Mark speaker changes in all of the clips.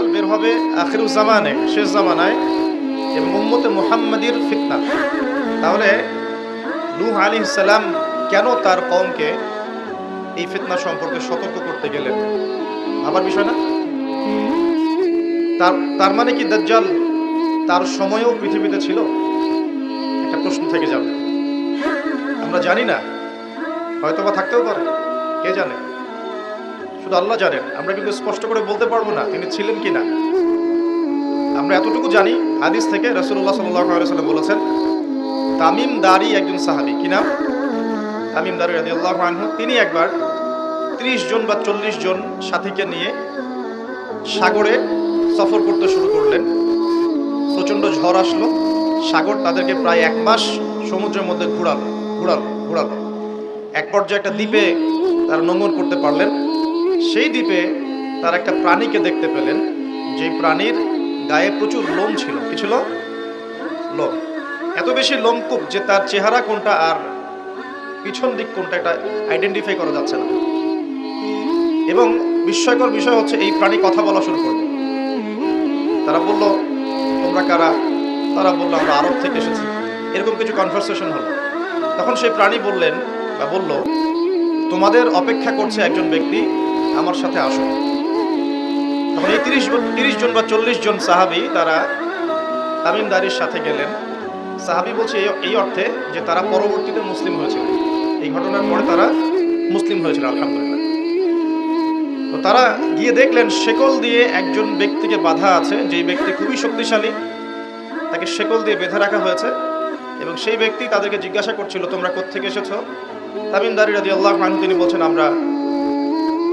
Speaker 1: দাজ্জাল বের হবে আখিরুজ্জামানে শেষ জামানায় এবং উম্মতে মুহাম্মাদির ফিতনা। তাহলে নূহ আলী সালাম কেন তার কওমকে এই ফিতনা সম্পর্কে সতর্ক করতে গেলেন? ভাবার বিষয় না? তার তার মানে কি দাজ্জাল তার সময়ও পৃথিবীতে ছিল? একটা প্রশ্ন থেকে যাবে। আমরা জানি না। হয়তো বা থাকতেও পারে। কে জানে? শুধু আল্লাহ জানেন। আমরা কিন্তু স্পষ্ট করে বলতে পারব না তিনি ছিলেন কি না। আমরা এতটুকু জানি, হাদিস থেকে রসুল্লাহ সাল্লাম বলেছেন, তামিম দারি একজন সাহাবি। কি নাম? তামিম দারি রাজি আল্লাহ তিনি একবার ত্রিশ জন বা চল্লিশ জন সাথীকে নিয়ে সাগরে সফর করতে শুরু করলেন। প্রচণ্ড ঝড় আসলো। সাগর তাদেরকে প্রায় এক মাস সমুদ্রের মধ্যে ঘুরালো ঘুরালো ঘুরালো। এক পর্যায়ে একটা দ্বীপে তারা নোংর করতে পারলেন। সেই দ্বীপে তার একটা প্রাণীকে দেখতে পেলেন যে প্রাণীর গায়ে প্রচুর লোম ছিল। কি ছিল? লোম। এত বেশি লোমকূপ যে তার চেহারা কোনটা আর পিছন দিক কোনটা এটা আইডেন্টিফাই করা যাচ্ছে না। এবং বিস্ময়কর বিষয় হচ্ছে এই প্রাণী কথা বলা শুরু করল। তারা বলল, তোমরা কারা? তারা বলল, আমরা আরব থেকে এসেছি। এরকম কিছু কনভারসেশন হলো। তখন সেই প্রাণী বললেন বা বলল, তোমাদের অপেক্ষা করছে একজন ব্যক্তি আমার সাথে আসো। তখন এই তিরিশ তিরিশ জন বা চল্লিশ জন সাহাবি তারা তামিমদারির সাথে গেলেন। সাহাবি বলছে, এই- অর্থে যে তারা পরবর্তীতে মুসলিম হয়েছিল। এই ঘটনার পরে তারা মুসলিম হয়েছিল, আলহামদুলিল্লাহ। তো তারা গিয়ে দেখলেন, শেকল দিয়ে একজন ব্যক্তিকে বাধা আছে, যেই ব্যক্তি খুবই শক্তিশালী। তাকে শেকল দিয়ে বেঁধে রাখা হয়েছে এবং সেই ব্যক্তি তাদেরকে জিজ্ঞাসা করছিল, তোমরা কোত্থেকে এসেছ? তামিমদারি রাজি আল্লাহ তিনি বলছেন, আমরা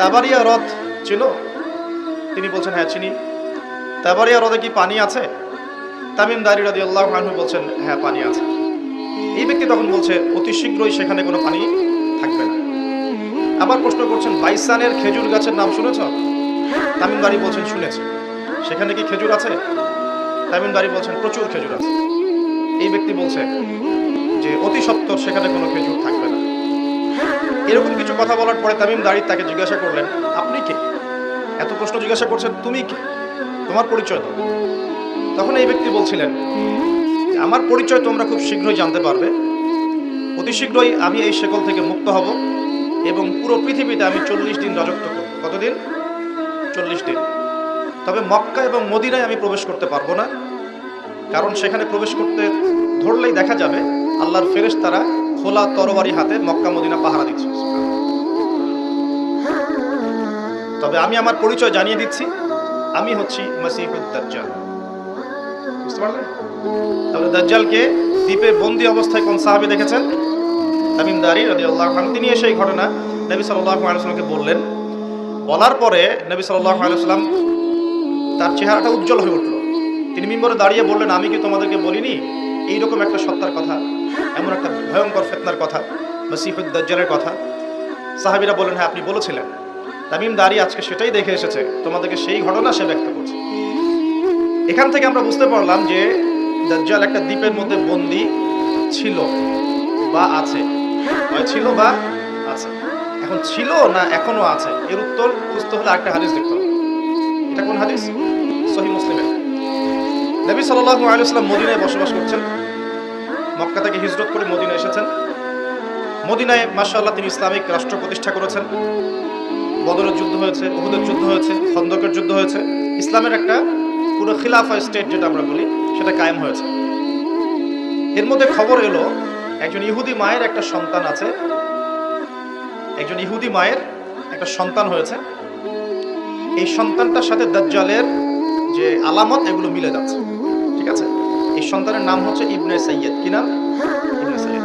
Speaker 1: তাবারিয়া হ্রদ ছিল তিনি বলছেন হ্যাঁ চিনি। তাবারিয়া হ্রদে কি পানি আছে? তামিম দারি রাদি আল্লাহ আনহু বলছেন হ্যাঁ পানি আছে। এই ব্যক্তি তখন বলছে, অতি শীঘ্রই সেখানে কোনো পানি থাকবে না। আবার প্রশ্ন করছেন, বাইসানের খেজুর গাছের নাম শুনেছ? তামিমদারি বলছেন, শুনেছি। সেখানে কি খেজুর আছে? তামিমদারি বলছেন, প্রচুর খেজুর আছে। এই ব্যক্তি বলছে যে, অতি সত্তর সেখানে কোনো খেজুর থাকবে এরকম কিছু কথা বলার পরে তামিম দাঁড়িয়ে তাকে জিজ্ঞাসা করলেন, আপনি কে? এত প্রশ্ন জিজ্ঞাসা করছেন, তুমি কে? তোমার পরিচয় দাও। তখন এই ব্যক্তি বলছিলেন, আমার পরিচয় তোমরা খুব শীঘ্রই জানতে পারবে। অতি শীঘ্রই আমি এই শেকল থেকে মুক্ত হব এবং পুরো পৃথিবীতে আমি চল্লিশ দিন রাজত্ব করব। কতদিন? চল্লিশ দিন। তবে মক্কা এবং মদিনায় আমি প্রবেশ করতে পারব না, কারণ সেখানে প্রবেশ করতে ধরলেই দেখা যাবে আল্লাহর ফেরেশ তারা খোলা তরবারি হাতে মক্কা মদিনা পাহারা দিচ্ছে। তবে আমি আমার পরিচয় জানিয়ে দিচ্ছি, আমি হচ্ছি মাসিহুদ দাজ্জাল। বুঝতে দাজ্জালকে দ্বীপে বন্দি অবস্থায় কোন সাহাবী দেখেছেন? তামিম দারি রাদিয়াল্লাহু আনহু। তিনি এসে এই ঘটনা নবী সাল্লাল্লাহু আলাইহি বললেন। বলার পরে নবী আলাইহি তার চেহারাটা উজ্জ্বল হয়ে উঠল। তিনি মিম্বরে দাঁড়িয়ে বললেন, আমি কি তোমাদেরকে বলিনি? এইরকম একটা সত্তার কথা এমন একটা ভয়ঙ্কর ফেতনার কথা মসিফুদ দাজ্জালের কথা। সাহাবীরা বলেন হ্যাঁ আপনি বলেছিলেন। তামিম দাঁড়ি আজকে সেটাই দেখে এসেছে। তোমাদেরকে সেই ঘটনা সে ব্যক্ত করছে। এখান থেকে আমরা বুঝতে পারলাম যে দাজ্জাল একটা দ্বীপের মধ্যে বন্দি ছিল বা আছে। ছিল বা আছে। এখন ছিল না এখনও আছে? এর উত্তর বুঝতে হলে একটা হাদিস দেখতে হবে। এটা কোন হাদিস? সহি মুসলিমের। নবী সাল্লাল্লাহু আলাইহি ওয়াসাল্লাম মদিনায় বসবাস করছেন। মক্কা থেকে হিজরত করে মদিনায় এসেছেন। মদিনায়, মাশাআল্লাহ, তিনি ইসলামিক রাষ্ট্র প্রতিষ্ঠা করেছেন। বদরের যুদ্ধ হয়েছে, উহুদের যুদ্ধ হয়েছে, খন্দকের যুদ্ধ হয়েছে। ইসলামের একটা পুরো খিলাফা স্টেট যেটা আমরা বলি, সেটা কায়েম হয়েছে। এর মধ্যে খবর এলো, একজন ইহুদি মায়ের একটা সন্তান আছে। একজন ইহুদি মায়ের একটা সন্তান হয়েছে। এই সন্তানটার সাথে দাজ্জালের যে আলামত, এগুলো মিলে যাচ্ছে। এই সন্তানের নাম হচ্ছে ইবনে সৈয়দ কি নাম? ইবনে সৈয়দ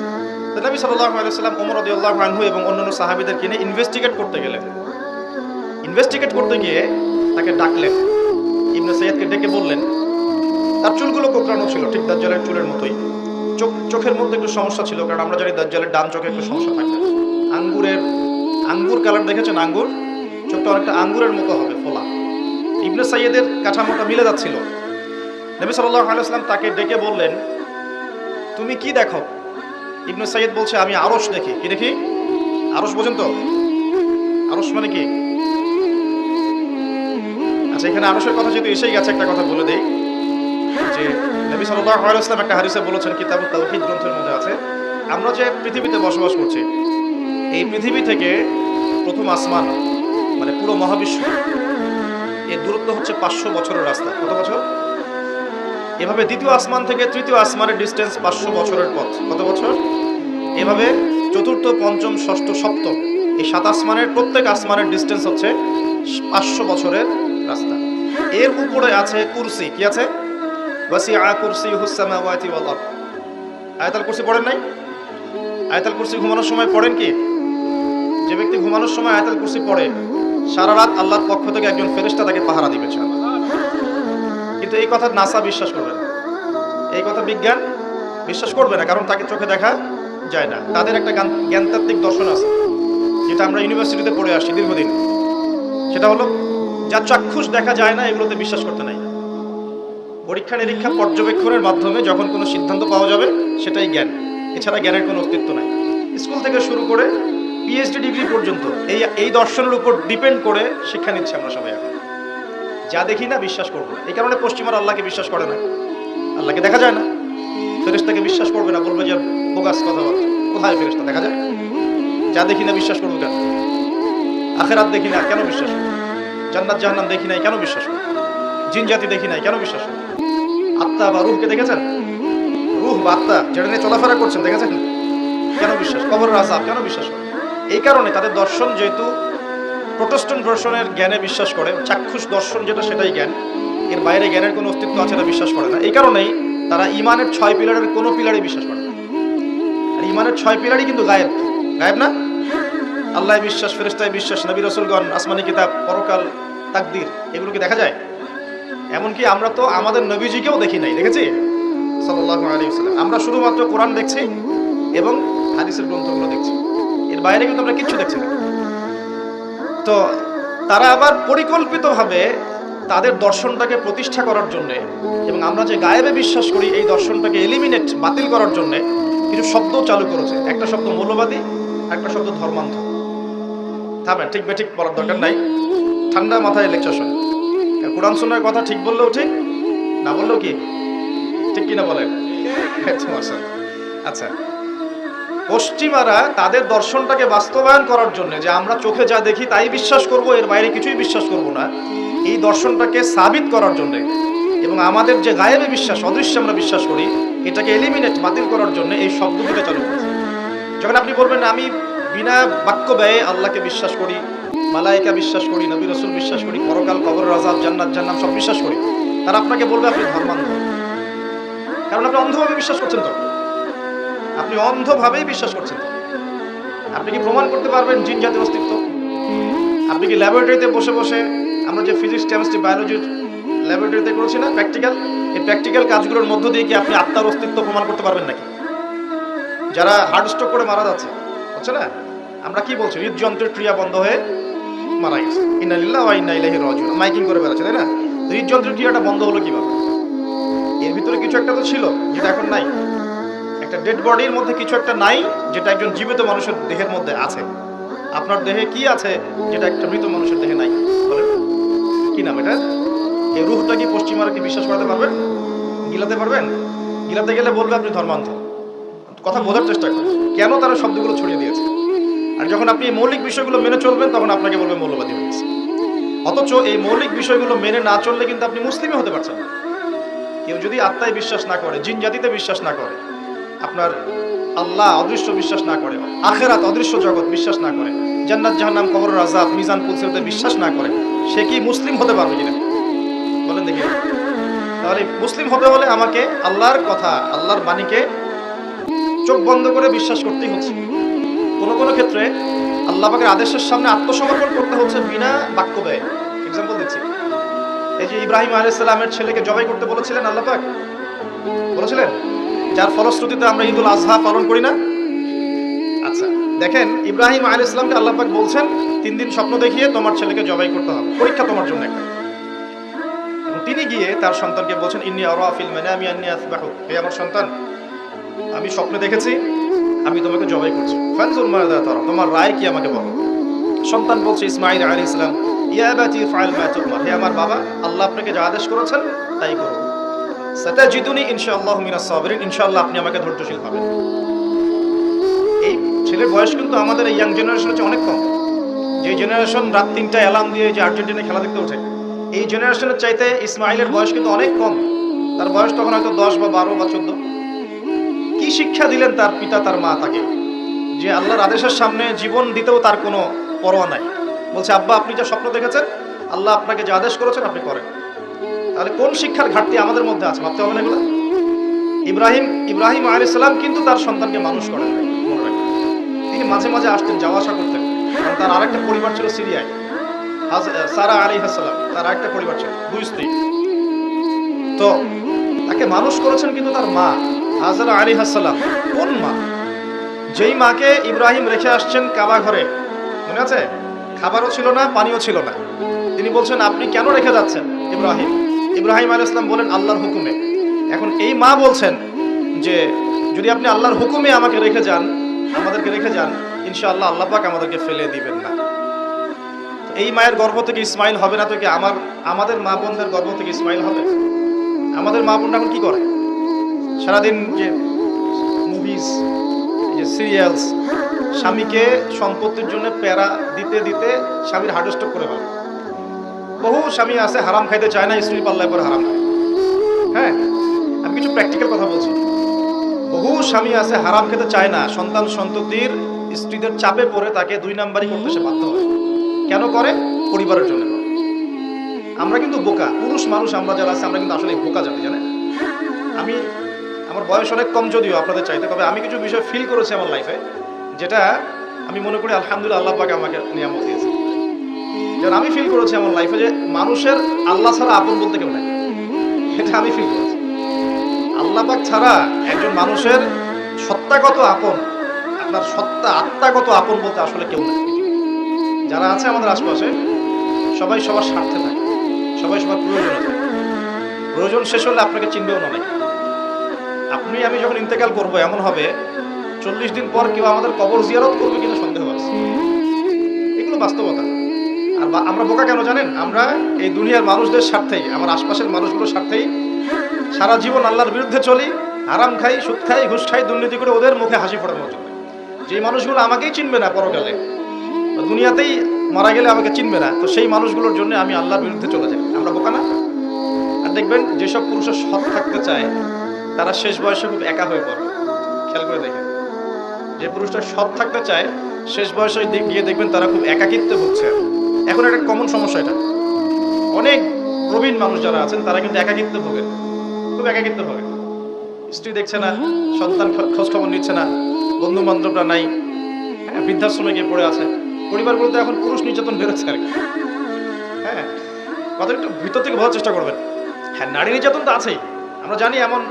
Speaker 1: নবী সাল্লাম ওমর রাদিয়াল্লাহু আনহু এবং অন্যান্য সাহাবীদের কিনে ইনভেস্টিগেট করতে গেলেন। ইনভেস্টিগেট করতে গিয়ে তাকে ডাকলেন। ইবনে সৈয়দকে ডেকে বললেন, তার চুলগুলো কোকড়ানো ছিল, ঠিক দাজ্জালের চুলের মতোই। চোখ, চোখের মধ্যে একটু সমস্যা ছিল, কারণ আমরা জানি দাজ্জালের ডান চোখে একটু সমস্যা থাকে। আঙ্গুরের, আঙ্গুর কালার দেখেছেন আঙ্গুর? চোখটা অনেকটা আঙ্গুরের মতো হবে, ফোলা। ইবনে সাইয়েদের কাঠামোটা মিলে যাচ্ছিল। নবী সাল্লাল্লাহু আলাইহি ওয়াসাল্লাম তাকে ডেকে বললেন, তুমি কি দেখো? ইবনে সাইয়েদ বলছে, আমি আরশ দেখি। কি দেখি? আরশ বোঝেন তো? আরশ মানে কি? আচ্ছা এখানে আরশের কথা যেহেতু এসেই গেছে, একটা কথা বলে দেই। যে নবী সাল্লাল্লাহু আলাইহি ওয়াসাল্লাম একটা হারিসে বলেছেন, কিতাবুত তাওহীদ গ্রন্থের মধ্যে আছে, আমরা যে পৃথিবীতে বসবাস করছি, এই পৃথিবী থেকে প্রথম আসমান মানে পুরো মহাবিশ্ব, এর দূরত্ব হচ্ছে পাঁচশো বছরের রাস্তা। কত বছর? এভাবে দ্বিতীয় আসমান থেকে তৃতীয় আসমানের ডিস্টেন্স পাঁচশো বছরের পথ। কত বছর? এভাবে চতুর্থ, পঞ্চম, ষষ্ঠ, সপ্তম, এই সাত আসমানের প্রত্যেক আসমানের ডিস্টেন্স হচ্ছে পাঁচশো বছরের রাস্তা। এর উপরে আছে কুরসি। কি আছে? আয়াতাল কুরসি পড়েন নাই? আয়াতাল কুরসি ঘুমানোর সময় পড়েন কি? যে ব্যক্তি ঘুমানোর সময় আয়াতাল কুরসি পড়ে, সারা রাত আল্লাহর পক্ষ থেকে একজন ফেরেশতা তাকে পাহারা দিবে কিন্তু এই কথা নাসা বিশ্বাস করবে না। এই কথা বিজ্ঞান বিশ্বাস করবে না, কারণ তাকে চোখে দেখা যায় না। তাদের একটা জ্ঞানতাত্ত্বিক দর্শন আছে, যেটা আমরা ইউনিভার্সিটিতে পড়ে আসছি দীর্ঘদিন। সেটা হলো, যা চাক্ষুষ দেখা যায় না, এগুলোতে বিশ্বাস করতে নাই। পরীক্ষা নিরীক্ষা পর্যবেক্ষণের মাধ্যমে যখন কোনো সিদ্ধান্ত পাওয়া যাবে, সেটাই জ্ঞান। এছাড়া জ্ঞানের কোনো অস্তিত্ব নাই। স্কুল থেকে শুরু করে পিএইচডি ডিগ্রি পর্যন্ত এই এই দর্শনের উপর ডিপেন্ড করে শিক্ষা নিচ্ছি আমরা সবাই এখন। যা দেখি না বিশ্বাস করব। এই কারণে পশ্চিমার আল্লাহকে বিশ্বাস করে না। আল্লাহকে দেখা যায় না। ফেরেশতাকে বিশ্বাস করবে না, বলবে যে বোগাস কথাবার্তা। কোথায় ফেরেশতা? দেখা যায়? যা দেখি না বিশ্বাস করব কেন? আখেরাত দেখি না, কেন বিশ্বাস করব? জান্নাত, জাহান্নাম দেখি নাই, কেন বিশ্বাস করব? জিন জাতি দেখি নাই, কেন বিশ্বাস করব? আত্মা বা রুহকে দেখেছেন? রুহ বা আত্মা যেটা নিয়ে চলাফেরা করছেন, দেখেছেন? কেন বিশ্বাস? কবরের আজাব কেন বিশ্বাস করে এই কারণে তাদের দর্শন যেহেতু প্রোটেস্টন দর্শনের জ্ঞানে বিশ্বাস করে, চাক্ষুষ দর্শন যেটা সেটাই জ্ঞান। এর বাইরে জ্ঞানের কোনো অস্তিত্ব আছে এটা বিশ্বাস করে না। এই কারণেই তারা ইমানের ছয় পিলারের কোনো পিলারে বিশ্বাস করে না। আর ইমানের ছয় পিলারই কিন্তু গায়েব। গায়েব না? আল্লাহ বিশ্বাস ফেরেস্তায় বিশ্বাস, নবী রসুলগণ, আসমানি কিতাব, পরকাল, তাকদির, এগুলো কি দেখা যায়? এমনকি আমরা তো আমাদের নবীজিকেও দেখি নাই, দেখেছি? আলাইহি ওয়াসাল্লাম। আমরা শুধুমাত্র কোরআন দেখছি এবং হাদিসের গ্রন্থগুলো দেখছি। এর বাইরে কিন্তু আমরা কিচ্ছু দেখছি না। তো তারা আবার পরিকল্পিতভাবে তাদের দর্শনটাকে প্রতিষ্ঠা করার জন্য এবং আমরা যে গায়েবে বিশ্বাস করি, এই দর্শনটাকে এলিমিনেট বাতিল করার জন্য কিছু শব্দ চালু করেছে। একটা শব্দ মৌলবাদী, একটা শব্দ ধর্মান্ধ। থামেন ঠিক বেঠিক বলার দরকার নাই। ঠান্ডা মাথায় লেকচার শোনে। কোরআন শোনার কথা ঠিক বললেও ঠিক না বললেও কি? ঠিক কিনা বলেন আচ্ছা। পশ্চিমারা তাদের দর্শনটাকে বাস্তবায়ন করার জন্য যে আমরা চোখে যা দেখি তাই বিশ্বাস করব, এর বাইরে কিছুই বিশ্বাস করব না। এই দর্শনটাকে সাবিত করার জন্য এবং আমাদের যে গায়েবে বিশ্বাস, অদৃশ্যে আমরা বিশ্বাস করি, এটাকে এলিমিনেট বাতিল করার জন্য এই শব্দ দুটো চালু করেছে যখন আপনি বলবেন, আমি বিনা বাক্য ব্যয়ে আল্লাহকে বিশ্বাস করি মালাইকা বিশ্বাস করি, নবী রসুল বিশ্বাস করি, পরকাল কবর রাজাব জান্নাত জান্নাম সব বিশ্বাস করি, তারা আপনাকে বলবে, আপনি ধর্মান্ধ। কারণ আপনি অন্ধভাবে বিশ্বাস করছেন তো? আপনি অন্ধভাবেই বিশ্বাস করছেন। আপনি কি প্রমাণ করতে পারবেন জিন জাতির অস্তিত্ব? আপনি কি ল্যাবরেটরিতে বসে বসে আমরা যে ফিজিক্স কেমিস্ট্রি বায়োলজির ল্যাবরেটরিতে করেছি না প্র্যাকটিক্যাল এই প্র্যাকটিক্যাল কাজগুলোর মধ্য দিয়ে কি আপনি আত্মার অস্তিত্ব প্রমাণ করতে পারবেন নাকি? যারা হার্ট স্ট্রোক করে মারা যাচ্ছে হচ্ছে না? আমরা কি বলছি? হৃদযন্ত্রের ক্রিয়া বন্ধ হয়ে মারা গেছে। ইন্নালিল্লাহ ওয়া ইন্না ইলাইহি রাজিউন। মাইকিং করে বেড়াচ্ছে, তাই না? হৃদযন্ত্রের ক্রিয়াটা বন্ধ হলো কীভাবে? এর ভিতরে কিছু একটা তো ছিল, যেটা এখন নাই। একটা ডেড বডির মধ্যে কিছু একটা নাই, যেটা একজন জীবিত মানুষের দেহের মধ্যে আছে। আপনার দেহে কি আছে, যেটা একটা মৃত মানুষের দেহে নাই? কি নাম এটা এই রুহটা কি পশ্চিমারা কি বিশ্বাস করাতে পারবেন? গিলাতে পারবেন? গিলাতে গেলে বলবে আপনি ধর্মান্ধ। কথা বোঝার চেষ্টা করুন। কেন তারা শব্দগুলো ছড়িয়ে দিয়েছে? আর যখন আপনি এই মৌলিক বিষয়গুলো মেনে চলবেন, তখন আপনাকে বলবে মৌলবাদী হয়েছে। অথচ এই মৌলিক বিষয়গুলো মেনে না চললে কিন্তু আপনি মুসলিমই হতে পারছেন কেউ যদি আত্মায় বিশ্বাস না করে, জিন জাতিতে বিশ্বাস না করে আপনার আল্লাহ অদৃশ্য বিশ্বাস না করে, আখেরাত অদৃশ্য জগৎ বিশ্বাস না করে, জান্নাত, জাহান্নাম, কবর রাজাব মিজান পুলসিতে বিশ্বাস না করে, সে কি মুসলিম হতে পারবে কিনা? বলেন দেখি। তাহলে মুসলিম হতে হলে আমাকে আল্লাহর কথা, আল্লাহর বাণীকে চোখ বন্ধ করে বিশ্বাস করতেই হচ্ছে। কোনো কোনো ক্ষেত্রে আল্লাহ পাকের আদেশের সামনে আত্মসমর্পণ করতে হচ্ছে বিনা বাক্য ব্যয়। এক্সাম্পল দিচ্ছি। এই যে ইব্রাহিম আলাইসাল্লামের ছেলেকে জবাই করতে বলেছিলেন আল্লাহ বলেছিলেন? যার ফলশ্রুতিতে আমরা ঈদুল আজহা পালন করি না। আচ্ছা দেখেন, ইব্রাহিম আলী ইসলামকে আল্লাহ পাক বলছেন, তিন দিন স্বপ্ন দেখিয়ে তোমার ছেলেকে জবাই করতে হবে। পরীক্ষা তোমার জন্য একটা। তিনি গিয়ে তার সন্তানকে বলছেন, ইন্নি আরা ফিল আমি আন্নি আসবাহু। হে আমার সন্তান, আমি স্বপ্নে দেখেছি, আমি তোমাকে জবাই করছি। ফানজুর মাদা তারা, তোমার রায় কি আমাকে বলো? সন্তান বলছে ইসমাইল আলী ইসলাম ইয়া বাতি ফাইল মা তুমার হে আমার বাবা, আল্লাহ আপনাকে যা আদেশ করেছেন, তাই করুন। সাতাজিদুনি ইনশাআল্লাহ মিনাস সাবিরিন, ইনশাআল্লাহ আপনি আমাকে ধৈর্যশীল পাবেন এই ছেলের বয়স কিন্তু আমাদের ইয়াং জেনারেশন হচ্ছে অনেক কম। যে জেনারেশন রাত তিনটা অ্যালার্ম দিয়ে যে আর্জেন্টিনা খেলা দেখতে ওঠে, এই জেনারেশনের চাইতে ইসমাইলের বয়স কিন্তু অনেক কম। তার বয়স তখন হয়তো দশ বা বারো বা চোদ্দ। কি শিক্ষা দিলেন তার পিতা, তার মা তাকে? যে আল্লাহর আদেশের সামনে জীবন দিতেও তার কোনো পরোয়া নাই। বলছে, আব্বা, আপনি যা স্বপ্ন দেখেছেন, আল্লাহ আপনাকে যা আদেশ করেছেন, আপনি করেন। তাহলে কোন শিক্ষার ঘাটতি আমাদের মধ্যে আছে? ভাবতে হবে না এগুলো? ইব্রাহিম ইব্রাহিম আলী কিন্তু তার সন্তানকে মানুষ করেন। তিনি মাঝে মাঝে আসতেন, যাওয়া আসা করতেন। তার আরেকটা পরিবার ছিল সিরিয়ায়। সারা আলী হাসালাম তার আরেকটা পরিবার ছিল, দুই স্ত্রী। তো তাকে মানুষ করেছেন কিন্তু তার মা, হাজারা আলী হাসালাম কোন মা? যেই মাকে ইব্রাহিম রেখে আসছেন কাবা ঘরে, মনে আছে? খাবারও ছিল না, পানিও ছিল না। তিনি বলছেন, আপনি কেন রেখে যাচ্ছেন ইব্রাহিম? ইব্রাহিম আলী ইসলাম বলেন আল্লাহর হুকুমে। এখন এই মা বলছেন যে, যদি আপনি আল্লাহর হুকুমে আমাকে রেখে যান, আমাদেরকে রেখে যান, ইনশাআল্লাহ আল্লাহ পাক আমাদেরকে ফেলে দিবেন না। এই মায়ের গর্ভ থেকে ইসমাইল হবে না তো কি আমার, আমাদের মা বোনদের গর্ভ থেকে ইসমাইল হবে? আমাদের মা বোনরা এখন কি করে? সারাদিন যে মুভিজ যে সিরিয়ালস স্বামীকে সম্পত্তির জন্য প্যারা দিতে দিতে স্বামীর হার্ট করে ফেলে। বহু স্বামী আছে, হারাম খাইতে চায় না, স্ত্রী পাল্লায় পরে হারাম খায়। হ্যাঁ আমি কিছু প্র্যাকটিক্যাল কথা বলছি। বহু স্বামী আছে, হারাম খেতে চায় না, সন্তান সন্ততির স্ত্রীদের চাপে পড়ে তাকে দুই নাম্বারই করতে সে বাধ্য হয়। কেন করে? পরিবারের জন্য আমরা কিন্তু বোকা, পুরুষ মানুষ আমরা যারা আছে, আমরা কিন্তু আসলে বোকা জাতি, জানেন? আমি, আমার বয়স অনেক কম যদিও আপনাদের চাইতে, তবে আমি কিছু বিষয় ফিল করেছি আমার লাইফে যেটা আমি মনে করি আলহামদুলিল্লাহ আল্লাহ পাকে আমাকে নিয়ামত দিয়েছে। যেমন আমি ফিল করেছি আমার লাইফে যে মানুষের আল্লাহ ছাড়া আপন বলতে কেউ নাই। এটা আমি ফিল করেছি। আল্লাহ পাক ছাড়া একজন মানুষের সত্তাগত আপন, আপনার সত্তা আত্মাগত আপন বলতে আসলে কেউ নাই। যারা আছে আমাদের আশপাশে, সবাই সবার স্বার্থে থাকে, সবাই সবার প্রয়োজনে থাকে। প্রয়োজন শেষ হলে আপনাকে চিনবেও না আপনি, আমি যখন ইন্তেকাল করব, এমন হবে, চল্লিশ দিন পর কেউ আমাদের কবর জিয়ারত করবে কিনা সন্দেহ আছে। এগুলো বাস্তবতা। আর আমরা বোকা কেন জানেন? আমরা এই দুনিয়ার মানুষদের স্বার্থেই, আমার আশপাশের মানুষগুলোর স্বার্থেই সারা জীবন আল্লাহর বিরুদ্ধে চলি আরাম খাই, সুদ খাই, ঘুষ খাই, দুর্নীতি করে ওদের মুখে হাসি ফোটানোর জন্য যে মানুষগুলো আমাকেই চিনবে না পরকালে দুনিয়াতেই মারা গেলে আমাকে চিনবে না, তো সেই মানুষগুলোর জন্য আমি আল্লাহর বিরুদ্ধে চলে যাই। আমরা বোকা না? আর দেখবেন, যেসব পুরুষের সৎ থাকতে চায়, তারা শেষ বয়সে খুব একা হয়ে পড়ে। খেয়াল করে দেখেন। যে পুরুষটা সৎ থাকতে চায়, শেষ বয়সে গিয়ে দেখবেন তারা খুব একাকিত্বে ভুগছে। এখন একটা কমন সমস্যা এটা। অনেক প্রবীণ মানুষ যারা আছেন, তারা কিন্তু একাকিত্বে ভোগে খুব একাকিত্বে ভোগে স্ত্রী দেখছে না, সন্তান খোঁজ খবর নিচ্ছে না বন্ধু বান্ধবরা নাই, বৃদ্ধাশ্রমে গিয়ে পড়ে আছে। পরিবারগুলোতে এখন পুরুষ নির্যাতন বেরোচ্ছে আর কি। হ্যাঁ কথা একটু ভিতর থেকে বোঝার চেষ্টা করবেন। হ্যাঁ নারী নির্যাতন তো আছেই। আমরা জানি এমন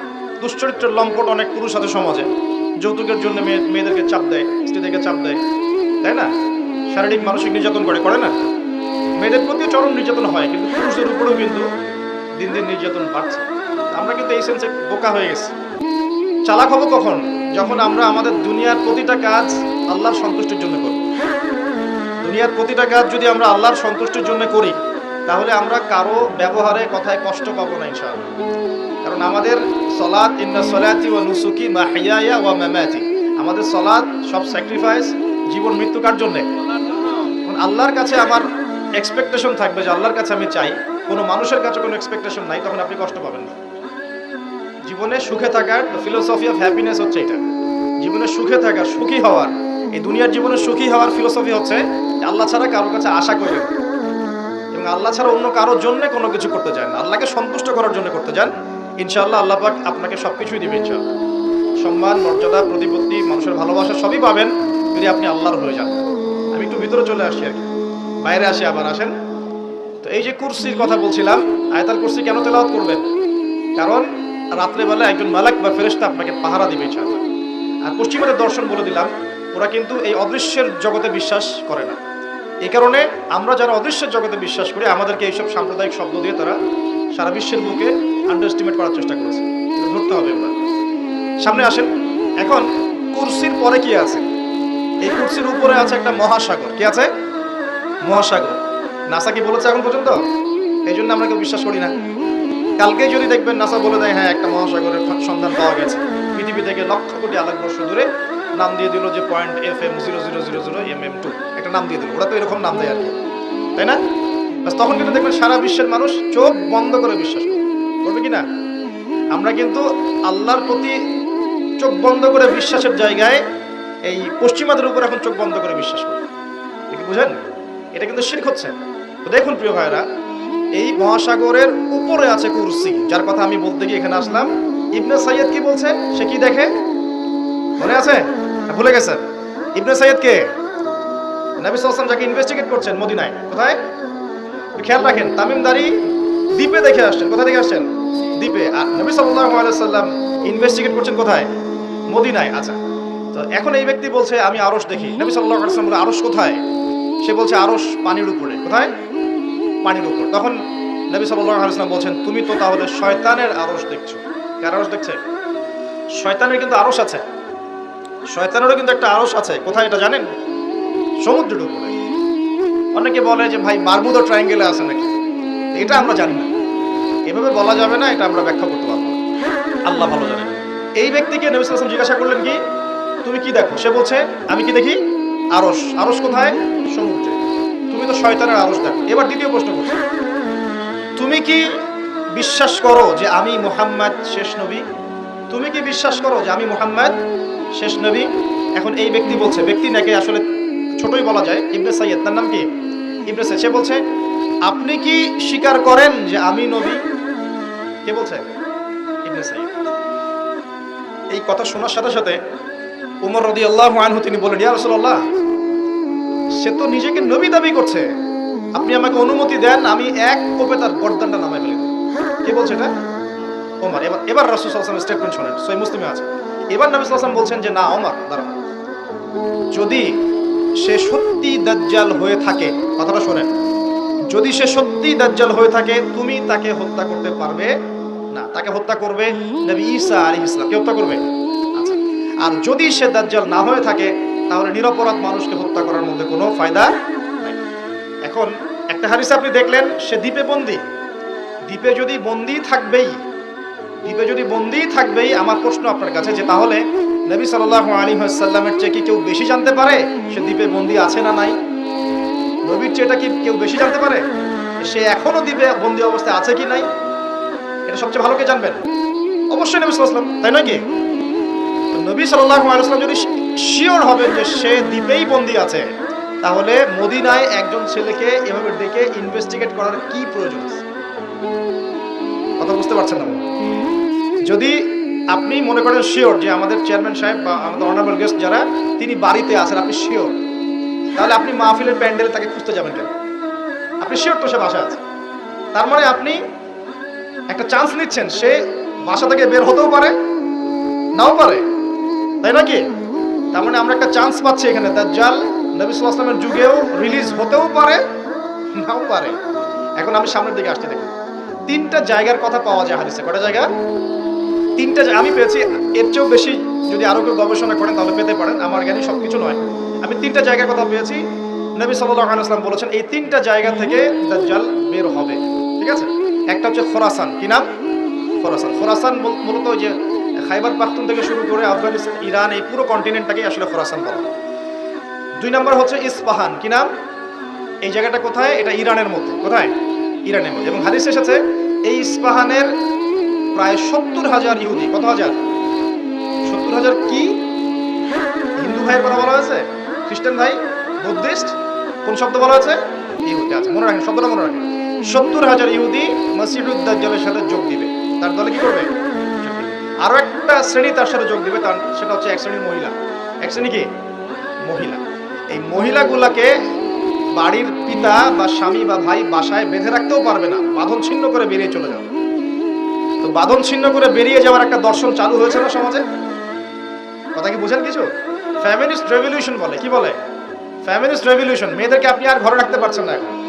Speaker 1: দুশ্চরিত্রের লম্পট অনেক পুরুষ আছে সমাজে। যৌতুকের জন্য মেয়ে মেয়েদেরকে চাপ দেয়, স্ত্রীদেরকে চাপ দেয়। তাই না? শারীরিক মানসিক নির্যাতন করে করে না? মেয়েদের প্রতি চরম নির্যাতন হয়, কিন্তু পুরুষদের উপরেও কিন্তু দিন দিন নির্যাতন বাড়ছে। আমরা কিন্তু এই সেন্সে বোকা হয়ে গেছি। চালাক হব কখন? যখন আমরা আমাদের দুনিয়ার প্রতিটা কাজ আল্লাহর সন্তুষ্টির জন্য করব দুনিয়ার প্রতিটা কাজ যদি আমরা আল্লাহর সন্তুষ্টির জন্য করি, তাহলে আমরা কারও ব্যবহারে কথায় কষ্ট পাবো না, ইনশাআল্লাহ। কারণ আমাদের সলাৎ ইন্না সলাতি ও নুসুকি মা হিয়ায়া ওয়া মামাতি। আমাদের সলাৎ সব স্যাক্রিফাইস জীবন মৃত্যু কার জন্যে আল্লাহর কাছে আমার এক্সপেকটেশন থাকবে যে আল্লাহর কাছে আমি চাই, কোনো মানুষের কাছে কোনো এক্সপেকটেশন নাই, তখন আপনি কষ্ট পাবেন না। জীবনে সুখে থাকার ফিলোসফি অফ হ্যাপিনেস হচ্ছে এটা। জীবনে সুখে থাকার, সুখী হওয়ার, এই দুনিয়ার জীবনে সুখী হওয়ার ফিলোসফি হচ্ছে আল্লাহ ছাড়া কারোর কাছে আশা করেন এবং আল্লাহ ছাড়া অন্য কারোর জন্য কোনো কিছু করতে চান না। আল্লাহকে সন্তুষ্ট করার জন্য করতে চান, ইনশাআল্লাহ আল্লাহ পাক আপনাকে সব কিছুই দিবে ইনশাআল্লাহ। সম্মান, মর্যাদা, প্রতিপত্তি, মানুষের ভালোবাসা সবই পাবেন যদি আপনি আল্লাহর হয়ে যান। আমি একটু ভিতরে চলে আসছি আর কি। বাইরে আসে আবার, আসেন। তো এই যে কুরসির কথা বলছিলাম, আয়তাল কুরসি কেন তেলাওয়াত করবেন? কারণ রাত্রেবেলা একজন মালাক বা ফেরেশতা আপনাকে পাহারা দিবে আর পশ্চিমাদের দর্শন বলে দিলাম, ওরা কিন্তু এই অদৃশ্যের জগতে বিশ্বাস করে না। এই কারণে আমরা যারা অদৃশ্যের জগতে বিশ্বাস করি, আমাদেরকে এইসব সাম্প্রদায়িক শব্দ দিয়ে তারা সারা বিশ্বের বুকে আন্ডারস্টিমেট করার চেষ্টা করেছে। ধরতে হবে আমরা সামনে আসেন। এখন কুরসির পরে কি আছে? এই কুরসির উপরে আছে একটা মহাসাগর। কি আছে? মহাসাগর। নাসা কি বলেছে এখন পর্যন্ত? এই জন্য আমরা কেউ বিশ্বাস করি না। কালকে যদি দেখবেন নাসা বলে দেয় হ্যাঁ একটা মহাসাগরের সন্ধান পাওয়া গেছে। পৃথিবী থেকে লক্ষ কোটি আলোকবর্ষ দূরে নাম দিয়ে দিল যে point F M zero zero zero zero M M two একটা নাম দিয়ে দিল। ওরা তো এরকম নাম দেয় আর কি। তাই না? তখন কিন্তু দেখবেন সারা বিশ্বের মানুষ চোখ বন্ধ করে বিশ্বাস করবে করবে কি না? আমরা কিন্তু আল্লাহর প্রতি চোখ বন্ধ করে বিশ্বাসের জায়গায় এই পশ্চিমাদের উপর এখন চোখ বন্ধ করে বিশ্বাস করি। বুঝেন? এটা কিন্তু শির্ক হচ্ছে। দেখুন প্রিয় ভাইরা এই মহাসাগরের উপরে আছে কুরসি, যার কথা আমি বলতে গিয়ে এখানে আসলাম। ইবনে সাইয়দ কি বলছে? সে কি দেখে? মনে আছে? ভুলে গেছেন। ইবনে সাইয়দ কে? নবী সাল্লাল্লাহু যাকে ইনভেস্টিগেট করছেন মদিনায়। কোথায়? খেয়াল রাখেন, তামিমদারি দ্বীপে দেখে আসছেন। কোথায় দেখে আসছেন? দ্বীপে। আর নবী আলাইহি সাল্লাম ইনভেস্টিগেট করছেন কোথায়? মদিনায়। আচ্ছা তো এখন এই ব্যক্তি বলছে, আমি আরশ দেখি। নবী সাল্লাল্লাহু আলাইহি সাল্লাম আরশ কোথায়? সে বলছে, আরশ পানির উপরে। কোথায়? পানির উপর। তখন নবী সাল্লাম বলছেন, তুমি তো তাহলে শয়তানের আরশ দেখছ। কার আরশ দেখছে? শয়তানের কিন্তু আরশ আছে। শয়তানেরও কিন্তু একটা আরশ আছে। কোথায় এটা জানেন? সমুদ্রের উপরে। অনেকে বলে যে, ভাই, মারমুদা ট্রায়াঙ্গেলে আছে নাকি? এটা আমরা জানি না। এভাবে বলা যাবে না, এটা আমরা ব্যাখ্যা করতে পারব আল্লাহ ভালো জানেন এই ব্যক্তিকে নবী সাল্লাম জিজ্ঞাসা করলেন কি? তুমি কি দেখো? সে বলছে, আমি কি দেখি? আরস আরস কোথায়? তুমি তো শয়তানের আরস দেখো। এবার দ্বিতীয় প্রশ্ন করছি। তুমি কি বিশ্বাস করো যে আমি মোহাম্মদ শেষ নবী? তুমি কি বিশ্বাস করো যে আমি মোহাম্মদ শেষ নবী? এখন এই ব্যক্তি বলছে, ব্যক্তি নাকি আসলে ছোটই বলা যায়, ইবনে সাইয়দ তার নাম কি? ইবনে সে বলছে, আপনি কি স্বীকার করেন যে আমি নবী? কে বলছে? ইবনে সাইয়দ এই কথা শোনার সাথে সাথে উমর রদি আল্লাহ আনহু তিনি বলেন ইয়া রাসূলুল্লাহ সে তো নিজেকে নবী দাবি করছে। আপনি আমাকে অনুমতি দেন, আমি এক কোপে তার গর্দানটা নামায় ফেলে কে বলছে এটা? ওমর। এবার এবার রাসূল আলাইহি স্টেটমেন্ট শোনেন। সই মুসলিমে আছে। এবার নবী ওয়াসাল্লাম বলছেন যে, না, ওমর দাঁড়ান যদি সে সত্যি দাজ্জাল হয়ে থাকে কথাটা শোনেন। যদি সে সত্যি দাজ্জাল হয়ে থাকে, তুমি তাকে হত্যা করতে পারবে? না, তাকে হত্যা করবে নবী ঈসা আলাইহিস সালাম। কে হত্যা করবে? আচ্ছা। আর যদি সে দাজ্জাল না হয়ে থাকে তাহলে নিরপরাধ মানুষকে হত্যা করার মধ্যে কোনো ফায়দা এখন একটা হাদিস আপনি দেখলেন সে দ্বীপে বন্দী। দ্বীপে যদি বন্দী থাকবেই দ্বীপে যদি বন্দী থাকবেই আমার প্রশ্ন আপনার কাছে যে তাহলে নবী সাল্লাল্লাহু আলাইহি ওয়াসাল্লামের চেয়ে কি কেউ বেশি জানতে পারে সে দ্বীপে বন্দী আছে না নাই? নবীর চেয়েটা কি কেউ বেশি জানতে পারে? সে এখনও দ্বীপে বন্দী অবস্থায় আছে কি নাই? এটা সবচেয়ে ভালো কে জানবেন? অবশ্যই নবী ওয়াসাল্লাম, তাই নয় কি? নবী সাল্লাল্লাহু আলাইহি ওয়াসাল্লাম যদি শিওর হবেন যে সে দ্বীপেই বন্দী আছে, তাহলে মদিনায় একজন ছেলেকে এভাবে ডেকে ইনভেস্টিগেট করার কি প্রয়োজন কথা বুঝতে পারছেন না যদি আপনি মনে করেন শিওর যে আমাদের চেয়ারম্যান সাহেব বা আমাদের অনারেবল গেস্ট যারা, তিনি বাড়িতে আছেন, আপনি শিওর, তাহলে আপনি মাহফিলের প্যান্ডেলে তাকে খুঁজতে যাবেন কেন? আপনি শিওর তো সে বাসা আছে। তার মানে আপনি একটা চান্স নিচ্ছেন, সে বাসা থেকে বের হতেও পারে, নাও পারে। তাই নাকি তার মানে আমরা একটা চান্স পাচ্ছি এখানে। দাজ্জাল নবী ওয়াসাল্লামের যুগেও রিলিজ হতেও পারে, নাও পারে। এখন আমি সামনের দিকে আসতে দেখুন। তিনটা জায়গার কথা পাওয়া যায় হাদিসে। কটা জায়গা? তিনটা আমি পেয়েছি, এর চেয়েও বেশি যদি আরও কেউ গবেষণা করেন তাহলে পেতে পারেন। আমার জ্ঞানী সব কিছু নয়। আমি তিনটা জায়গার কথা পেয়েছি। নবী সাল্লাল্লাহু আলাইহি ওয়াসাল্লাম বলেছেন, এই তিনটা জায়গা থেকে দাজ্জাল বের হবে। ঠিক আছে? একটা হচ্ছে খোরাসান। কি নাম? খোরাসান। খোরাসান মূল- মূলত যে খাইবার পাখতুন থেকে শুরু করে আফগানিস্তান, ইরান, এই পুরো কন্টিনেন্টটাকে আসলে খোরাসান বলা। দুই নম্বর হচ্ছে ইস্পাহান। কি নাম? এই জায়গাটা কোথায়? এটা ইরানের মধ্যে। কোথায়? ইরানের মধ্যে। এবং হাদিস এসেছে, এই ইস্পাহানের প্রায় সত্তর হাজার ইহুদি। কত হাজার? সত্তর হাজার কি? হিন্দু ভাইয়ের কথা বলা হয়েছে? খ্রিস্টান ভাই? বুদ্ধিস্ট? কোন শব্দ বলা হয়েছে? ইহুদি। আছে মনে রাখেন, শব্দটা মনে রাখেন। সত্তর হাজার ইহুদি মসজিদুদ্দাজ্জালের সাথে যোগ দিবে। তার দলে কি করবে? আরও দিবে। একটা শ্রেণি তার সাথে যোগ দিবে, তার সেটা হচ্ছে এক শ্রেণির মহিলা। এক শ্রেণি কি? মহিলা। এই মহিলাগুলাকে বাড়ির পিতা বা স্বামী বা ভাই বাসায় বেঁধে রাখতেও পারবে না। বাঁধন ছিন্ন করে বেরিয়ে চলে যাবে। তো বাঁধন ছিন্ন করে বেরিয়ে যাওয়ার একটা দর্শন চালু হয়েছে না সমাজে? কথা কি বুঝেন কিছু? ফ্যামিলিস্ট রেভলিউশন বলে। কি বলে? Feminist revolution. মেয়েদেরকে আপনি আর ঘরে রাখতে পারছেন না এখন।